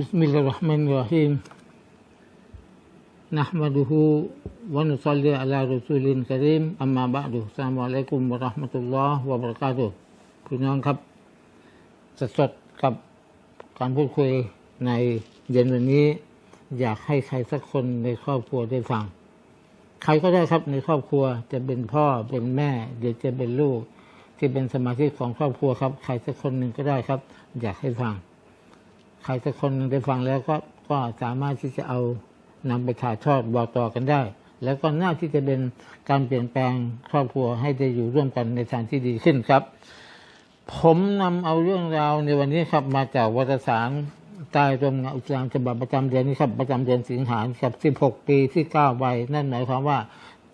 بسم الله الرحمن الرحيم نحمده ونصلي على رسول الكريم أما بعد السلام عليكم ورحمة الله وبركاته พี่น้องครับสดๆกับการพูดคุยในเย็นวันนี้ อยากให้ใครสักคนในครอบครัวได้ฟัง ใครก็ได้ครับในครอบครัวจะเป็นพ่อเป็นแม่หรือจะเป็นลูก ที่เป็นสมาชิกของครอบครัวครับ ใครสักคนหนึ่งก็ได้ครับ อยากให้ฟัง ใครสักคนได้ฟังแล้วก็ก็สามารถที่จะเอานำไปถ่ายทอดบอกต่อกันได้ แล้วก็น่าที่จะเป็นการเปลี่ยนแปลงครอบครัวให้ได้อยู่ร่วมกันในทางที่ดีขึ้นครับ ผมนำเอาเรื่องราวในวันนี้ครับมาจากวารสารใต้ร่มเงาอิสามฉบับประจำเดือนนี้ครับประจำเดือนสิงหาคมครับ 16 ปีที่ 9 ใบ นั่นหมายความว่า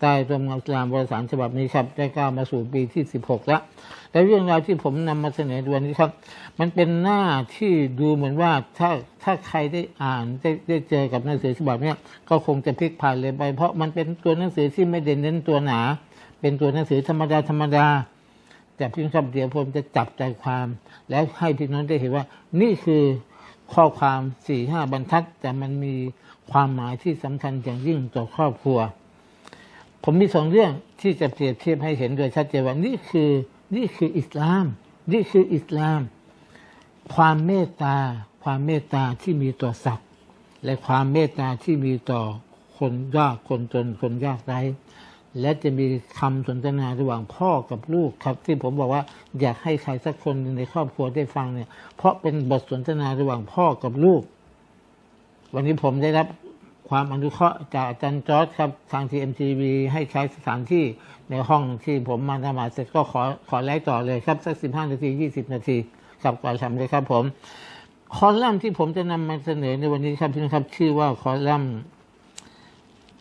ใต้ร่มเงาอิสลามวารสารฉบับนี้ครับได้ก้าวมาสู่ปีที่ 16 แล้วและเรื่องราวที่ผมนำมาเสนอวันนี้ครับ มันเป็นหน้าที่ดูเหมือนว่าถ้าถ้าใครได้อ่านได้ได้เจอกับหนังสือฉบับนี้ก็คงจะพลิกผ่านเลยไป เพราะมันเป็นตัวหนังสือที่ไม่เด่นเน้นตัวหนา เป็นตัวหนังสือธรรมดาธรรมดาแต่พี่น้องครับเดี๋ยวผมจะจับใจความ แล้วให้พี่น้องได้เห็นว่า นี่คือข้อความสี่ห้าบรรทัด แต่มันมีความหมายที่สำคัญอย่างยิ่งต่อครอบครัว ผมมีสองเรื่องที่จะเปรียบเทียบให้เห็นโดยชัดเจนว่านี่คือนี่คืออิสลาม นี่คืออิสลาม ความเมตตา ความเมตตาที่มีต่อสัตว์ และความเมตตาที่มีต่อคนยากคนจนคนยากไร้และจะมีคำสนทนาระหว่างพ่อกับลูกครับ ที่ผมบอกว่าอยากให้ใครสักคนในครอบครัวได้ฟังเนี่ย เพราะเป็นบทสนทนาระหว่างพ่อกับลูก วันนี้ผมได้รับ ความอนุเคราะห์จากอาจารย์จอร์ดครับทางทีเอ็มทีวีให้ใช้สถานที่ในห้องที่ผมมาทำมาเสร็จก็ขอขอไลฟ์ต่อเลยครับ สักสิบห้านาทียี่สิบนาทีครับก่อนทำเลยครับผม คอลัมน์ที่ผมจะนำมาเสนอในวันนี้ครับพี่น้องครับ ชื่อว่าคอลัมน์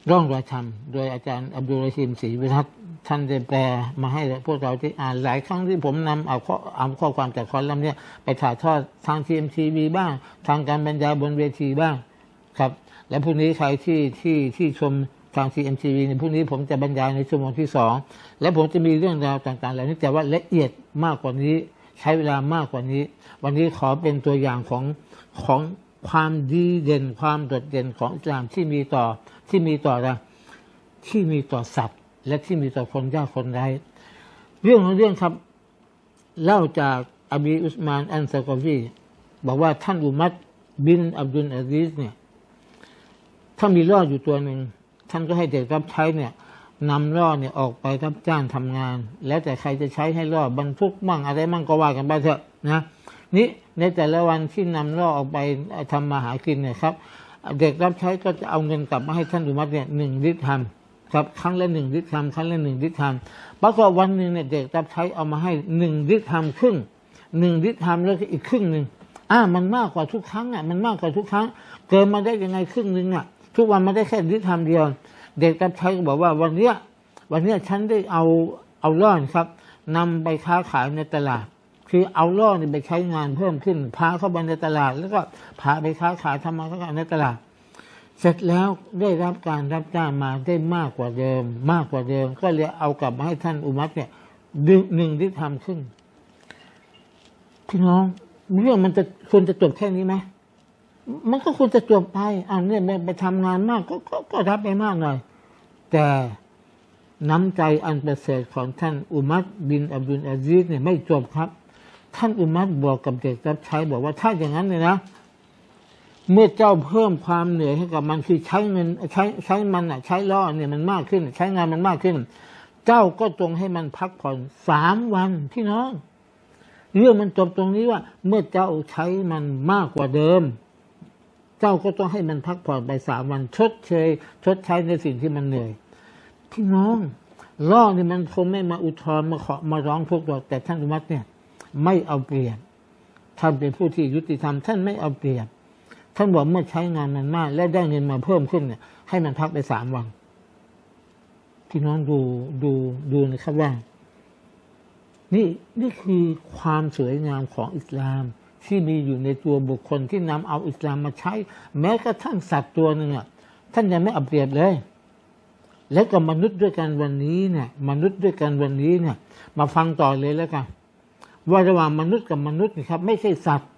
ร่องรอยธรรม โดยอาจารย์อับดุลรชิมศรีวิทัศน์ท่านได้แปลมาให้พวกเราที่อ่านหลายครั้งที่ผมนำเอาข้อเอาข้อความจากคอลัมน์เนี่ยไปถ่ายทอดทางทีมทีวีบ้าง ทางการบรรยายบนเวทีบ้าง ครับ และพรุ่งนี้ใครที่ที่ที่ชมทาง CMTV ในพรุ่งนี้ผมจะบรรยายในชั่วโมงที่สองและผมจะมีเรื่องราวต่างๆเหล่านี้แต่ว่าละเอียดมากกว่านี้ ใช้เวลามากกว่านี้ วันนี้ขอเป็นตัวอย่างของของความดีเด่นความโดดเด่นของอิสลามที่มีต่อที่มีต่ออะไรที่มีต่อสัตว์ และที่มีต่อคนยากคนไร้เรื่องของเรื่องครับเล่าจากอบีอุสมานอันซากอวีบอกว่าท่านอุมัดบินอับดุลอาซิสเนี่ย ถ้ามีล่ออยู่ตัวหนึ่งท่านก็ให้เด็กรับใช้เนี่ยนำล่อเนี่ยออกไปรับจ้างทำงาน แล้วแต่ใครจะใช้ให้ล่อบรรทุกมั่งอะไรมั่งก็ว่ากันไปเถอะนะนี่ในแต่ละวันที่นำล่อออกไปทำมาหากินเนี่ยครับ เด็กรับใช้ก็จะเอาเงินกลับมาให้ท่านอุมัดเนี่ยหนึ่งลิตรทำครับครั้งละหนึ่งลิตรทำครั้งละหนึ่งลิตรทำปรากฏวันหนึ่งเนี่ยเด็กรับใช้เอามาให้หนึ่งลิตรทำครึ่งหนึ่งลิตรทำแล้วก็อีกครึ่งหนึ่งอ่ามันมากกว่าทุกครั้งอะมันมากกว่าทุกครั้ง เกินมาได้ยังไงครึ่งหนึ่งอะ ทุกวันไมาได้แค่ลิตรทำเดียว เด็กรับใช้ก็บอกว่าวันเนี้ยวันเนี้ยฉันได้เอาเอาล่อนครับนำไปค้าขายในตลาด คือเอาล่อนี่ไปใช้งานเพิ่มขึ้น พาเข้าไปในตลาด แล้วก็พาไปค้าขายทำมาค้าขายในตลาด เสร็จแล้วได้รับการรับจ้างมาได้มากกว่าเดิม มากกว่าเดิม ก็เลยเอากลับมาให้ท่านอุมัตเนี่ยดึงหนึ่งที่ทำขึ้นพี่น้องเรื่องมันจะควรจะจบแค่นี้ไหม มันก็ควรจะจบไปอ่าเนี่ยไปทำงานมากก็ก็ก็รับไปมากหน่อย แต่น้ำใจอันประเสริฐของท่านอุมัตบินอับดุลอาซิสเนี่ยไม่จบครับ ท่านอุมัตบอกกับเด็กรับใช้บอกว่าถ้าอย่างนั้นเลยนะ เมื่อเจ้าเพิ่มความเหนื่อยให้กับมันคือใช้เงินใช้ใช้มันอะ ใช้ล่อเนี่ยมันมากขึ้น ใช้งานมันมากขึ้น เจ้าก็จงให้มันพักผ่อนสามวันพี่น้องเรื่องมันจบตรงนี้ว่า เมื่อเจ้าใช้มันมากกว่าเดิม เจ้าก็ต้องให้มันพักผ่อนไปสามวันชดเชย ชดใช้ในสิ่งที่มันเหนื่อยพี่น้องล่อนี่มันคงไม่มาอุทธรณ์มาขอมาร้องทุกข์หรอกแต่ท่านอุมัตเนี่ย ไม่เอาเปรียบท่านเป็นผู้ที่ยุติธรรมท่านไม่เอาเปรียบท่านบอกเมื่อใช้งานมันมาก และได้เงินมาเพิ่มขึ้นเนี่ย ให้มันพักไปสามวันพี่น้องดูดูดูนะครับว่านี่นี่คือความสวยงามของอิสลาม ที่มีอยู่ในตัวบุคคลที่นำเอาอิสลามมาใช้ แม้กระทั่งสัตว์ตัวหนึ่งอะท่านยังไม่เอาเปรียบเลย และก็มนุษย์ด้วยกันวันนี้เนี่ย มนุษย์ด้วยกันวันนี้เนี่ย มาฟังต่อเลยแล้วกันว่าระหว่างมนุษย์กับมนุษย์นี่ครับ ไม่ใช่สัตว์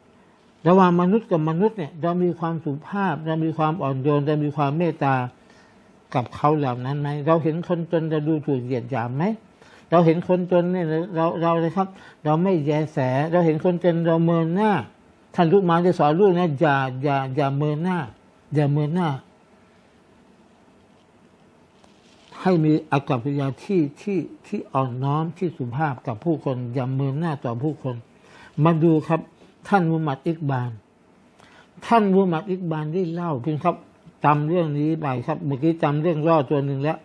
ระหว่างมนุษย์กับมนุษย์เนี่ยเรามีความสุภาพเรามีความอ่อนโยนเรามีความเมตตากับเขาเหล่านั้นไหมเราเห็นคนจนเราดูถูกเหยียดหยามไหม เราเห็นคนจนเนี่ยเราเราเลยครับ เราไม่แยแส เราเห็นคนจนเราเมินหน้า ท่านลูกมาจะสอนลูกนะอย่าอย่าอย่าเมินหน้า อย่าเมินหน้า ให้มีอากับกิริยาที่ที่ที่อ่อนน้อมที่สุภาพกับผู้คน อย่าเมินหน้าต่อผู้คน มาดูครับ ท่านมุฮัมมัดอิกบาน ท่านมุฮัมมัดอิกบานได้เล่าเพียงครับจำเรื่องนี้ไปครับ เมื่อกี้จำเรื่องย่อตัวหนึ่งแล้ว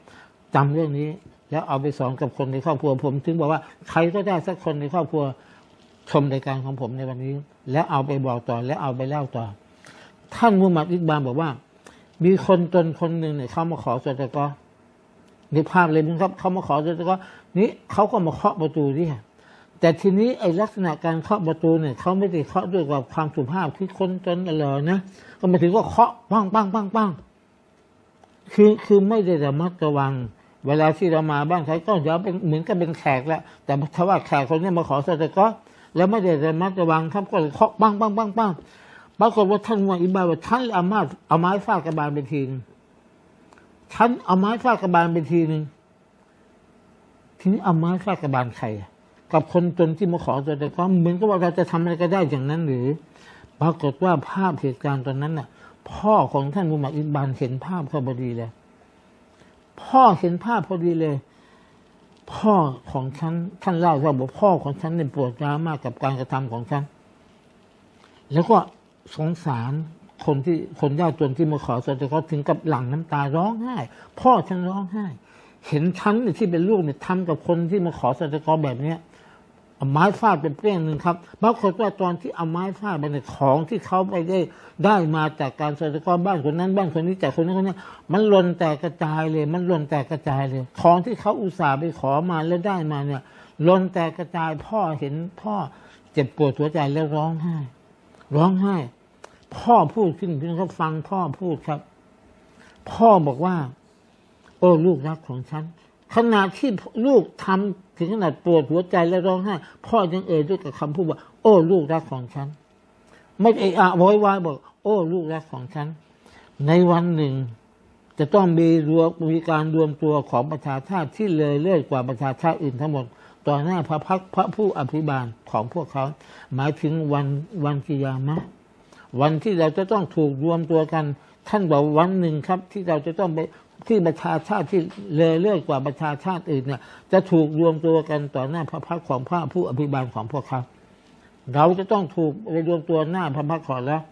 จำเรื่องนี้ แล้วเอาไปสอนกับคนในครอบครัวผม ถึงบอกว่าใครก็ได้สักคนในครอบครัวชมรายการของผมในวันนี้ แล้วเอาไปบอกต่อแล้วเอาไปเล่าต่อ ท่านมุฮัมมัดอิบานบอกว่า มีคนจนคนหนึ่งเนี่ยเขามาขอสตกอนึกภาพเลยมั้งครับเขามาขอสตกอนี้เขาก็มาเคาะประตูที่แต่ทีนี้ไอ้ลักษณะการเคาะประตูเนี่ยเขาไม่ได้เคาะด้วยกับความสุภาพคือคนจนอะไรนะก็หมายถึงว่าเคาะปังปังปังปังคือคือไม่ได้ระมัดระวัง เวลาที่เรามาบ้านใครก็จะเป็นเหมือนกับเป็นแขกแล้วแต่ถ้าว่าแขกคนนี้มาขอสตกอแล้วไม่ได้ระมัดระวังครับก็เลยเคาะปังปังปังปังปรากฏว่าท่านมุฮัมมัดอิบานว่าท่านเอามาเอาไม้ฟาดกระบาลไปทีนึงท่านเอาไม้ฟาดกระบาลไปทีหนึ่งทีนี้เอาไม้ฟาดกระบาลใครกับคนจนที่มาขอตัวแต่ก็เหมือนกับว่าเราจะทำอะไรก็ได้อย่างนั้นหรือ ปรากฏว่าภาพเหตุการณ์ตอนนั้นน่ะ พ่อของท่านมุฮัมมัดอิบานเห็นภาพเขาพอดีเลย พ่อเห็นภาพพอดีเลย พ่อของฉันท่านเล่าว่าบอกพ่อของฉันเนี่ยปวดร้าวมากกับการกระทำของฉัน แล้วก็สงสารคนที่คนยากจนที่มาขอสตเขาถึงกับหลั่งน้ำตาร้องไห้ พ่อฉันร้องไห้ เห็นฉันที่เป็นลูกเนี่ยทำกับคนที่มาขอสตกรแบบเนี้ย เอาไม้ฟาดเป็นเปรี้ยงหนึ่งครับปรากฏว่าตอนที่เอาไม้ฟาดไปในของที่เขาไปได้ได้มาจากการสตกอบ้านคนนั้นบ้านคนนี้จากคนนั้นคนนี้มันหล่นแตกกระจายเลย มันหล่นแตกกระจายเลย ของที่เขาอุตส่าห์ไปขอมาแล้วได้มาเนี่ยหล่นแตกกระจายพ่อเห็นพ่อเจ็บปวดหัวใจแล้วร้องไห้ ร้องไห้ พ่อพูดขึ้นเพื่อนเขาฟังพ่อพูดครับ พ่อบอกว่า โอ้ลูกรักของฉันขณะที่ลูกทำ ถึงขนาดปวดหัวใจและร้องไห้พ่อยังเอ่ยด้วยกับคำพูดว่า โอ้ลูกรักของฉัน ไม่เอะอะโวยวายบอก โอ้ลูกรักของฉัน ในวันหนึ่ง จะต้องมีรวมมีการรวมตัวของประชาชาติที่เลยเลื่อยกว่าประชาชาติอื่นทั้งหมดต่อหน้าพระพักพระผู้อภิบาลของพวกเขา หมายถึงวันวันกิยามะ วันที่เราจะต้องถูกรวมตัวกัน ท่านบอกวันหนึ่งครับ ที่เราจะต้องไป ที่ประชาชาติที่เลยเลื่อยกว่าประชาชาติอื่นเนี่ย จะถูกรวมตัวกันต่อหน้าพระพักของพระผู้อภิบาลของพวกเขาเราจะต้องถูกไปรวมตัวหน้าพระพักของแล้ว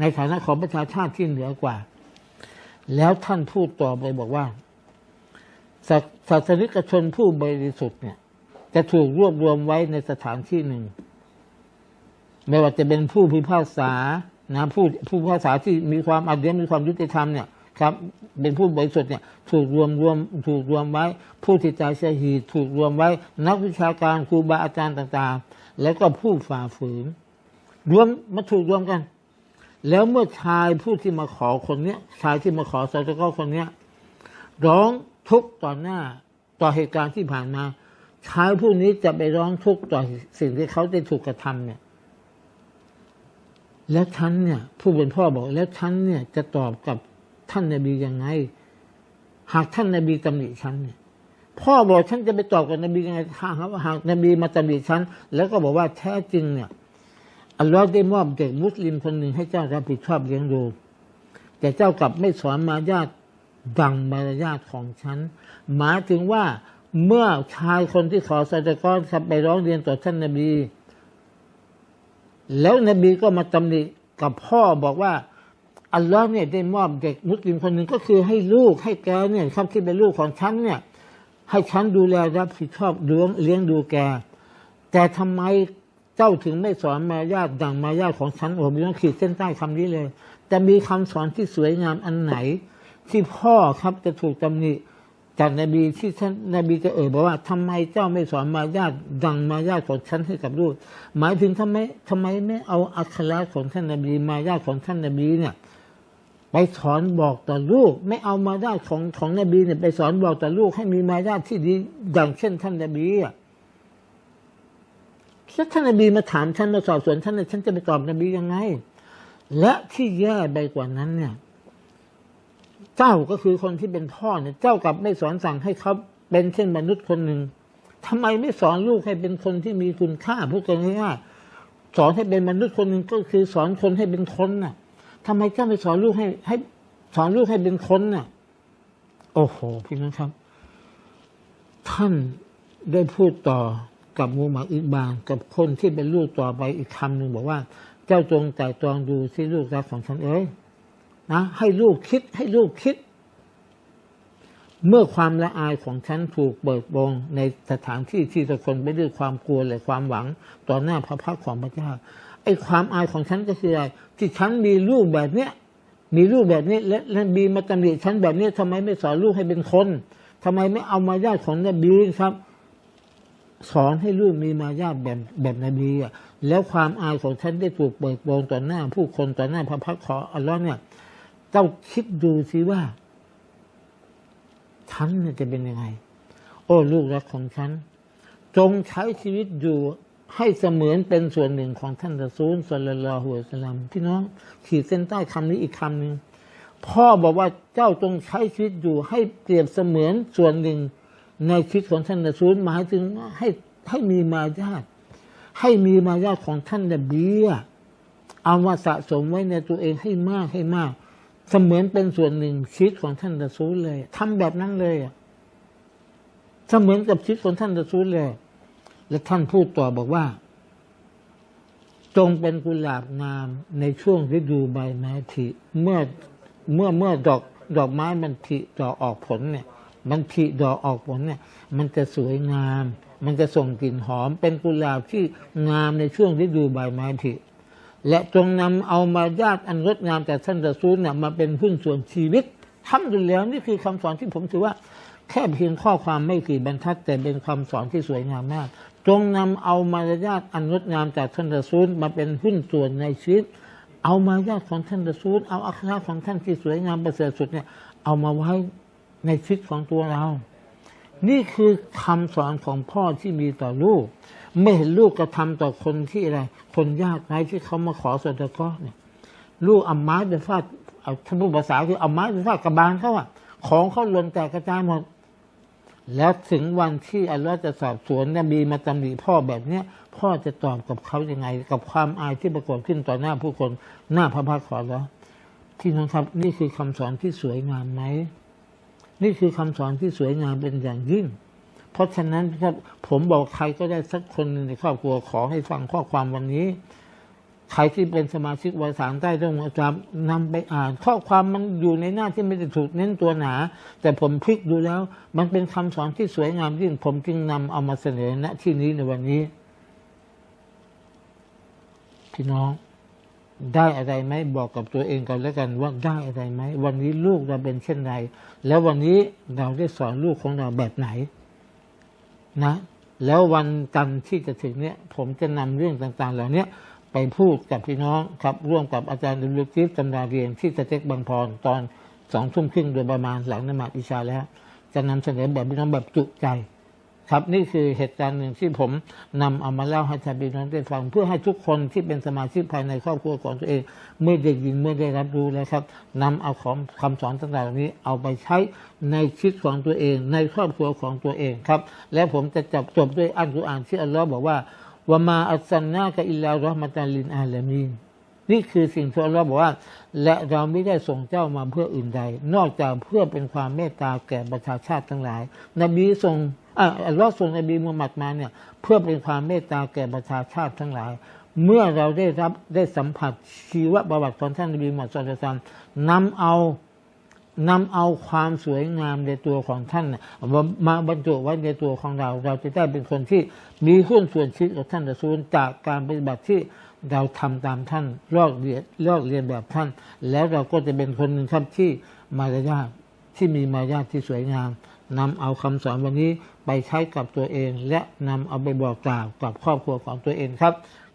ในฐานะของประชาชาติที่เหนือกว่า แล้วท่านพูดต่อไปบอกว่าศาศาสนิกชนผู้บริสุทธิ์เนี่ย จะถูกรวบรวมไว้ในสถานที่หนึ่ง ไม่ว่าจะเป็นผู้พิพากษานะผู้ผู้พิพากษาที่มีความอาเดียมมีความยุติธรรมเนี่ย ครับเป็นผู้บริสุทธิ์เนี่ยถูกรวมรวมถูกรวมไว้ ผู้ที่ใจเสียหีถูกรวมไว้ นักวิชาการครูบาอาจารย์ต่าง ๆ แล้วก็ผู้ฝ่าฝืน รวมมาถูกรวมกัน แล้วเมื่อชายผู้ที่มาขอคนเนี้ยชายที่มาขอสตกคนเนี้ยร้องทุกข์ต่อหน้าต่อเหตุการณ์ที่ผ่านมาชายผู้นี้จะไปร้องทุกข์ต่อสิ่งที่เขาได้ถูกกระทำเนี่ย แล้วฉันเนี่ย ผู้เป็นพ่อบอก แล้วฉันเนี่ยจะตอบกับ ท่านนบียังไง หากท่านนบีตำหนิฉันเนี่ยพ่อบอกฉันจะไปตอบกับนบียังไงถ้าหากว่าหากนบีมาตำหนิฉัน แล้วก็บอกว่าแท้จริงเนี่ยอัลลอฮ์ได้มอบเด็กมุสลิมคนหนึ่งให้เจ้ารับผิดชอบเลี้ยงดู แต่เจ้ากลับไม่สอนมารยาทดังมารยาทของฉัน หมายถึงว่าเมื่อชายคนที่ขอสัจกรครับไปร้องเรียนต่อท่านนบี แล้วนบีก็มาตำหนิกับพ่อบอกว่า อัลลอฮ์เนี่ยได้มอบเด็กมุสลิมคนหนึ่งก็คือให้ลูกให้แกเนี่ยครับที่เป็นลูกของฉันเนี่ยให้ฉันดูแลรับผิดชอบเลี้ยงเลี้ยงดูแก แต่ทำไมเจ้าถึงไม่สอนมารยาทดังมารยาทของฉันผมต้องขีดเส้นใต้คำนี้เลย แต่มีคำสอนที่สวยงามอันไหน ที่พ่อครับจะถูกตำหนิจากนบีที่ท่านนบีจะเอ่ยบอกว่าทำไมเจ้าไม่สอนมารยาทดังมารยาทของฉันให้กับลูกหมายถึงทำไมทำไมไม่เอาอัคราของท่านนบีมารยาทของท่านนบีเนี่ย ไปสอนบอกต่อลูก ไม่เอามารยาของของนบีเนี่ยไปสอนบอกต่อลูก ให้มีมารยาที่ดีดังเช่นท่านนบีอะแล้วท่านนบีมาถามฉันมาสอบสวนฉันเนี่ยฉันจะไปตอบนบียังไง และที่แย่ไปกว่านั้นเนี่ย เจ้าก็คือคนที่เป็นพ่อเนี่ย เจ้ากลับไม่สอนสั่งให้เขาเป็นเช่นมนุษย์คนหนึ่งทำไมไม่สอนลูกให้เป็นคนที่มีคุณค่าพูดกันง่ายๆสอนให้เป็นมนุษย์คนหนึ่งก็คือสอนคนให้เป็นคนน่ะ ทำไมเจ้าไม่สอนลูกให้ ให้ สอนลูกให้เป็นคนน่ะ โอ้โหพี่น้องครับ ท่านได้พูดต่อกับมูฮัมหมัดอิบานกับคนที่เป็นลูกต่อไปอีกคำหนึ่งบอกว่า เจ้าจงแต่ตรองดูที่ลูกรักของฉันเอ้ยนะให้ลูกคิดให้ลูกคิด เมื่อความละอายของฉันถูกเปิดโปงในสถานที่ที่ทุกคนไปด้วยความกลัวและความหวัง ต่อหน้าพระพักตร์ของพระเจ้า ไอ้ความอายของฉันก็คืออะไรที่ฉันมีลูกแบบเนี้ยมีลูกแบบนี้และและบีมาตำหนิฉันแบบนี้ทำไมไม่สอนลูกให้เป็นคนทำไมไม่เอามารยาทของนบีครับ สอนให้ลูกมีมารยาทแบบแบบนบีอะแล้วความอายของฉันได้ถูกเปิดโปงต่อหน้า ผู้คนต่อหน้าพระพักตร์ขออัลลอฮ์เนี่ยเจ้าคิดดูสิว่า ฉันเนี่ยจะเป็นยังไง โอ้ลูกรักของฉัน จงใช้ชีวิตอยู่ ให้เสมือนเป็นส่วนหนึ่งของท่านรอซูลสัลลัลลอฮุอะลัยฮิวสลัมพี่น้องขีดเส้นใต้คำนี้อีกคำหนึ่งพ่อบอกว่าเจ้าจงใช้ชีวิตอยู่ให้เปรียบเสมือนส่วนหนึ่ง ในชีวิตของท่านรอซูลหมายถึงให้ให้มีมารยาทให้มีมารยาทของท่านนบีเอามาสะสมไว้ในตัวเองให้มากให้มาก เสมือนเป็นส่วนหนึ่งชีวิตของท่านรอซูลเลยทำแบบนั้นเลยเสมือนกับชีวิตของท่านรอซูลเลย และท่านพูดต่อบอกว่า จงเป็นกุหลาบงามในช่วงฤดูใบไม้ผลิเมื่อเมื่อเมื่อดอกดอกไม้มันผลิดอกออกผลเนี่ย มันผลิดอกออกผลเนี่ย มันจะสวยงาม มันจะส่งกลิ่นหอม เป็นกุหลาบที่งามในช่วงฤดูใบไม้ผลิและจงนำเอามาญาติอันงดงามจากท่านรอซูลเนี่ยมาเป็นหุ้นส่วนชีวิตทำดูแล้วนี่คือคำสอนที่ผมถือว่า แค่เพียงข้อความไม่กี่บรรทัดแต่เป็นคำสอนที่สวยงามมาก จงนำเอามารยาทอันงดงามจากท่านรอซูลมาเป็นหุ้นส่วนในชีวิต เอามารยาทของท่านรอซูลเอาอัคราของท่านที่สวยงามประเสริฐสุดเนี่ยเอามาไว้ในชีวิตของตัวเรา นี่คือคำสอนของพ่อที่มีต่อลูก ไม่เห็นลูกกระทำต่อคนที่อะไร คนยากไร้ที่เขามาขอสดก็เนี่ยลูกเอาไม้ไปฟาดเอาท่านผู้ภาษาคือเอาไม้ไปฟาดกระบาลเขาอะของเขาหล่นแตกกระจายหมด แล้วถึงวันที่อัลลอฮ์จะสอบสวนนบีมาตำหนิพ่อแบบเนี้ยพ่อจะตอบกับเขายังไง กับความอายที่ปรากฏขึ้นต่อหน้าผู้คนหน้าพระพักตร์ของเราที่น้องครับนี่คือคำสอนที่สวยงามไหมนี่คือคำสอนที่สวยงามเป็นอย่างยิ่ง เพราะฉะนั้นครับผมบอกใครก็ได้สักคนในครอบครัวขอให้ฟังข้อความวันนี้ ใครที่เป็นสมาชิกวารสารใต้ต้องอาจารย์นำไปอ่าน ข้อความมันอยู่ในหน้าที่ไม่ได้ถูกเน้นตัวหนา แต่ผมพลิกดูแล้ว มันเป็นคำสอนที่สวยงามยิ่งผมจึงนำเอามาเสนอณที่นี้ในวันนี้ พี่น้องได้อะไรไหมบอกกับตัวเองกันแล้วกันว่าได้อะไรไหมวันนี้ลูกเราเป็นเช่นไร แล้ววันนี้เราได้สอนลูกของเราแบบไหน นะ แล้ววันจันทร์ที่จะถึงเนี่ยผมจะนำเรื่องต่างๆ เหล่านี้ ไปพูดกับพี่น้องครับร่วมกับอาจารย์ดุลกิฟตำราเรียนที่สเต็กบางพรตอนสองทุ่มครึ่งโดยประมาณหลังนมาอิชาแล้ว จะนำเสนอแบบพี่น้องแบบจุใจครับนี่คือเหตุการณ์หนึ่งที่ผมนำเอามาเล่าให้ท่านพี่น้องได้ฟัง เพื่อให้ทุกคนที่เป็นสมาชิกภายในครอบครัวของตัวเอง เมื่อได้ยินเมื่อได้รับรู้แล้วครับนำเอาของคำสอนต่างๆเหล่านี้เอาไปใช้ในชีวิตของตัวเอง ในครอบครัวของตัวเองครับ และผมจะจบจบด้วยอันกุรอานที่อัลลอฮ์บอกว่า วะมาอัสซันนากะอิลลารอห์มะตันลินอาลามีนนี่คือสิ่งที่อัลลอฮ์บอกว่า และเราไม่ได้ส่งเจ้ามาเพื่ออื่นใด นอกจากเพื่อเป็นความเมตตาแก่ประชาชาติทั้งหลาย นบีส่งอัลลอฮ์ส่งนบีมุฮัมมัดมาเนี่ยเพื่อเป็นความเมตตาแก่ประชาชาติทั้งหลาย เมื่อเราได้รับได้สัมผัสชีวประวัติของท่านนบีมุฮัมมัดสุลตัลซัมนำเอา นำเอาความสวยงามในตัวของท่านมาบรรจุไว้ในตัวของเรา เราจะได้เป็นคนที่มีหุ้นส่วนชีวิตกับท่านรอซูลจากการปฏิบัติที่เราทำตามท่านลอกเรียนลอกเรียนแบบท่าน แล้วเราก็จะเป็นคนหนึ่งครับที่มารยาทที่มีมารยาทที่สวยงามนำเอาคำสอนวันนี้ไปใช้กับตัวเอง และนำเอาไปบอกกล่าวกับครอบครัวของตัวเองครับ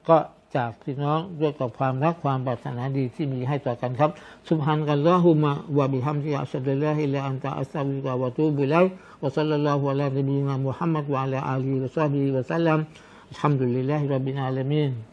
ก็ จากพี่น้องด้วยกับความรักความปรารถนาดีที่มีให้ต่อกันครับสุบฮานกัลลอฮุมะวะบิฮัมดิอัสดุลลาฮิลาอันตะอัสซาบิกะวะตูบิไลวะสัลลัลลอฮุอะลัยฮิบินะมุฮัมมัดวะอะลัยอาลีวะซอฮีวะสัลลัมอัลฮัมดุลิลลาฮิรับบิลอาลามีน